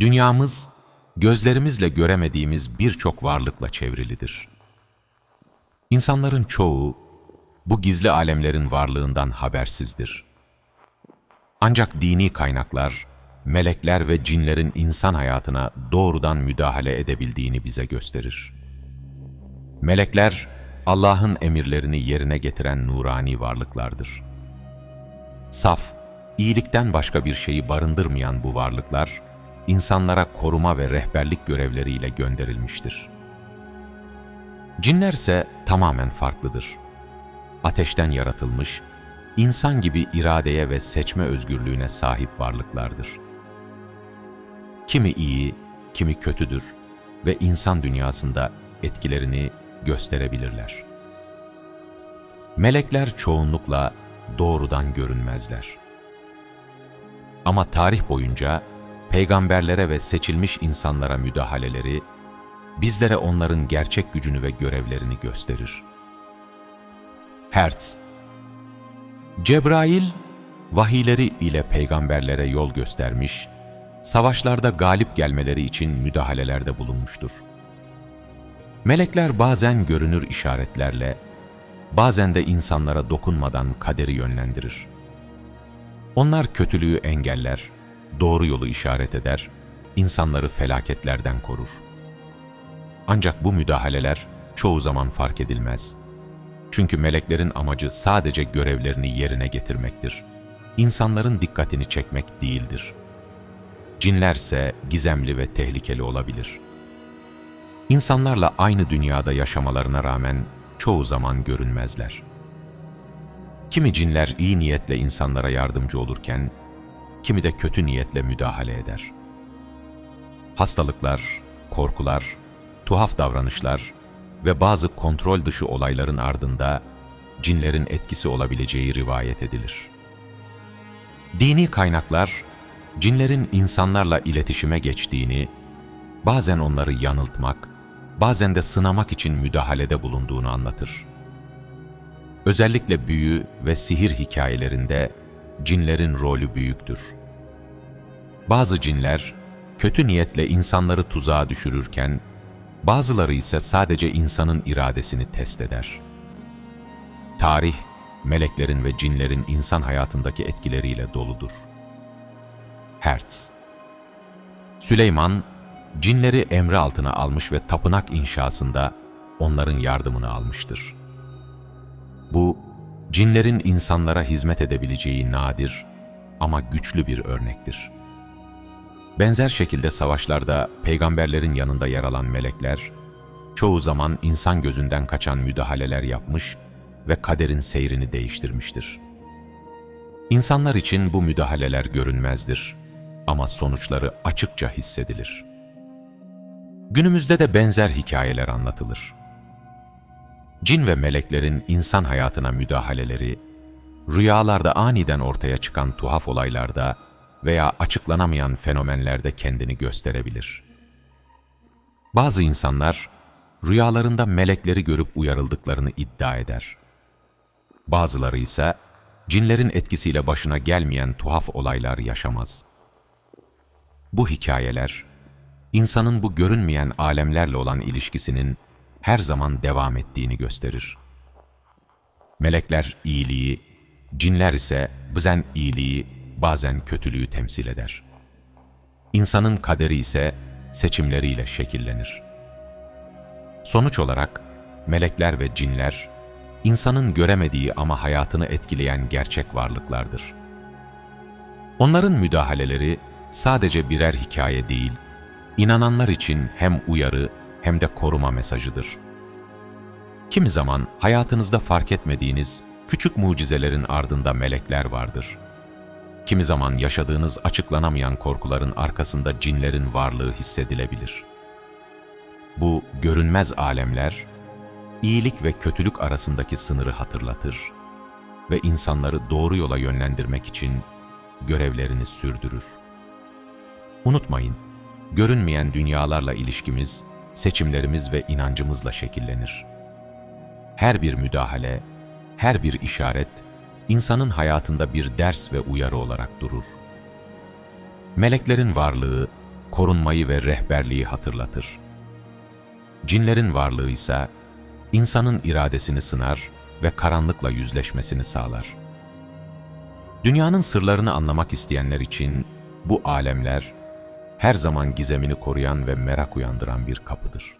Dünyamız, gözlerimizle göremediğimiz birçok varlıkla çevrilidir. İnsanların çoğu, bu gizli alemlerin varlığından habersizdir. Ancak dini kaynaklar, melekler ve cinlerin insan hayatına doğrudan müdahale edebildiğini bize gösterir. Melekler, Allah'ın emirlerini yerine getiren nurani varlıklardır. Saf, iyilikten başka bir şeyi barındırmayan bu varlıklar, insanlara koruma ve rehberlik görevleriyle gönderilmiştir. Cinler ise tamamen farklıdır. Ateşten yaratılmış, insan gibi iradeye ve seçme özgürlüğüne sahip varlıklardır. Kimi iyi, kimi kötüdür ve insan dünyasında etkilerini gösterebilirler. Melekler çoğunlukla doğrudan görünmezler. Ama tarih boyunca peygamberlere ve seçilmiş insanlara müdahaleleri, bizlere onların gerçek gücünü ve görevlerini gösterir. Hertz Cebrail, vahiyleri ile peygamberlere yol göstermiş, savaşlarda galip gelmeleri için müdahalelerde bulunmuştur. Melekler bazen görünür işaretlerle, bazen de insanlara dokunmadan kaderi yönlendirir. Onlar kötülüğü engeller, doğru yolu işaret eder, insanları felaketlerden korur. Ancak bu müdahaleler çoğu zaman fark edilmez. Çünkü meleklerin amacı sadece görevlerini yerine getirmektir. İnsanların dikkatini çekmek değildir. Cinlerse gizemli ve tehlikeli olabilir. İnsanlarla aynı dünyada yaşamalarına rağmen çoğu zaman görünmezler. Kimi cinler iyi niyetle insanlara yardımcı olurken, kimi de kötü niyetle müdahale eder. Hastalıklar, korkular, tuhaf davranışlar ve bazı kontrol dışı olayların ardında cinlerin etkisi olabileceği rivayet edilir. Dini kaynaklar, cinlerin insanlarla iletişime geçtiğini, bazen onları yanıltmak, bazen de sınamak için müdahalede bulunduğunu anlatır. Özellikle büyü ve sihir hikayelerinde cinlerin rolü büyüktür. Bazı cinler kötü niyetle insanları tuzağa düşürürken, bazıları ise sadece insanın iradesini test eder. Tarih, meleklerin ve cinlerin insan hayatındaki etkileriyle doludur. Hertz Süleyman, cinleri emri altına almış ve tapınak inşasında onların yardımını almıştır. Bu, cinlerin insanlara hizmet edebileceği nadir ama güçlü bir örnektir. Benzer şekilde savaşlarda peygamberlerin yanında yer alan melekler, çoğu zaman insan gözünden kaçan müdahaleler yapmış ve kaderin seyrini değiştirmiştir. İnsanlar için bu müdahaleler görünmezdir ama sonuçları açıkça hissedilir. Günümüzde de benzer hikayeler anlatılır. Cin ve meleklerin insan hayatına müdahaleleri, rüyalarda aniden ortaya çıkan tuhaf olaylarda veya açıklanamayan fenomenlerde kendini gösterebilir. Bazı insanlar rüyalarında melekleri görüp uyarıldıklarını iddia eder. Bazıları ise cinlerin etkisiyle başına gelmeyen tuhaf olaylar yaşamaz. Bu hikayeler, insanın bu görünmeyen alemlerle olan ilişkisinin her zaman devam ettiğini gösterir. Melekler iyiliği, cinler ise bazen iyiliği, bazen kötülüğü temsil eder. İnsanın kaderi ise seçimleriyle şekillenir. Sonuç olarak melekler ve cinler, insanın göremediği ama hayatını etkileyen gerçek varlıklardır. Onların müdahaleleri sadece birer hikaye değil, inananlar için hem uyarı hem de koruma mesajıdır. Kimi zaman hayatınızda fark etmediğiniz küçük mucizelerin ardında melekler vardır. Kimi zaman yaşadığınız açıklanamayan korkuların arkasında cinlerin varlığı hissedilebilir. Bu görünmez alemler, iyilik ve kötülük arasındaki sınırı hatırlatır ve insanları doğru yola yönlendirmek için görevlerini sürdürür. Unutmayın, görünmeyen dünyalarla ilişkimiz, seçimlerimiz ve inancımızla şekillenir. Her bir müdahale, her bir işaret, insanın hayatında bir ders ve uyarı olarak durur. Meleklerin varlığı, korunmayı ve rehberliği hatırlatır. Cinlerin varlığı ise insanın iradesini sınar ve karanlıkla yüzleşmesini sağlar. Dünyanın sırlarını anlamak isteyenler için bu alemler her zaman gizemini koruyan ve merak uyandıran bir kapıdır.